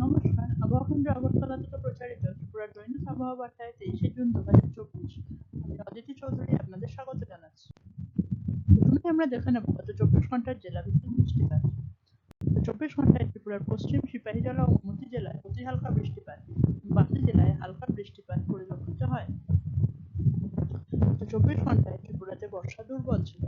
নমস্কার। আবহাওয়া কেন্দ্র আগরতলা থেকে প্রচারিত। ত্রিপুরার দৈনিক আবহাওয়া বার্তায় তেইশে জুন দু হাজার চব্বিশ। আমি অদিতি চৌধুরী আপনাদের স্বাগত জানাচ্ছি। প্রথমে আমরা দেখে নেব গত চব্বিশ ঘণ্টার জেলা ভিত্তিক বৃষ্টিপাত চব্বিশ ঘন্টায় ত্রিপুরার পশ্চিম সিপাহীজলা ও গোমতী জেলায় অতি হালকা বৃষ্টিপাত, বাকি জেলায় হালকা বৃষ্টিপাত পরিলক্ষিত হয়। চব্বিশ ঘন্টায় ত্রিপুরাতে বর্ষা দুর্বল ছিল।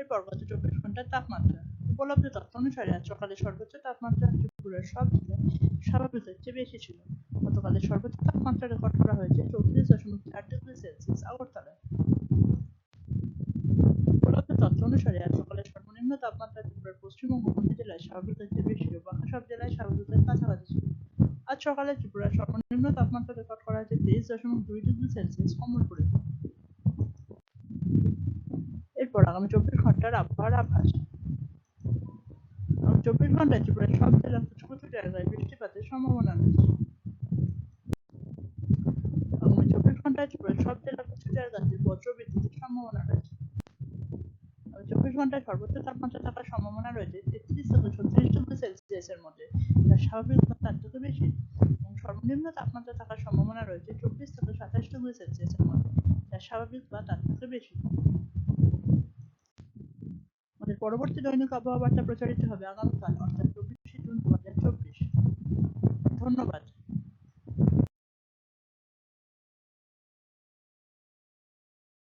এরপর গত চব্বিশ ঘণ্টার তাপমাত্রা উপলব্ধ তথ্য অনুসারে আজ সকালে সর্বোচ্চ তাপমাত্রা ত্রিপুরার সব জেলায় স্বাভাবিকের চেয়ে বেশি ছিল। গতকালের সর্বোচ্চ তাপমাত্রা রেকর্ড করা হয়েছে চৌত্রিশ দশমিক চার ডিগ্রি সেলসিয়াস আগরতলায়। উপলব্ধ তথ্য অনুসারে আজ সকালে সর্বনিম্ন তাপমাত্রা ত্রিপুরার পশ্চিম ও গোমতী জেলায় স্বাভাবিকের চেয়ে বেশি ও বাকি সব জেলায় স্বাভাবিকের কাছাকাছি ছিল। আজ সকালে ত্রিপুরার সর্বনিম্ন তাপমাত্রা রেকর্ড করা হয়েছে তেইশ দশমিক দুই ডিগ্রি সেলসিয়াস কমলপুরে। এরপর আগামী চব্বিশ ঘণ্টার আবহাওয়ার আভাস। চব্বিশ ঘন্টায় ত্রিপুরার সব কিছু কিছু জায়গায় বৃষ্টিপাতের সম্ভাবনা রয়েছে। আগামী চব্বিশ ঘন্টায় ত্রিপুরার সব সম্ভাবনা রয়েছে। চব্বিশ ঘন্টায় সর্বোচ্চ তাপমাত্রা থাকার সম্ভাবনা রয়েছে তেত্রিশ থেকে ছত্রিশ ডিগ্রি সেলসিয়াসের মধ্যে। যা স্বাভাবিক তার থেকে বেশি এবং সর্বনিম্ন তাপমাত্রা থাকার সম্ভাবনা রয়েছে চব্বিশ থেকে সাতাশ ডিগ্রি সেলসিয়াসের মধ্যে। যা স্বাভাবিক বা তার থেকে বেশি। পরবর্তী দৈনিক আবহাওয়া বার্তা প্রচারিত হবে আগামীকাল অর্থাৎ চব্বিশে জুন দু হাজার চব্বিশ। ধন্যবাদ।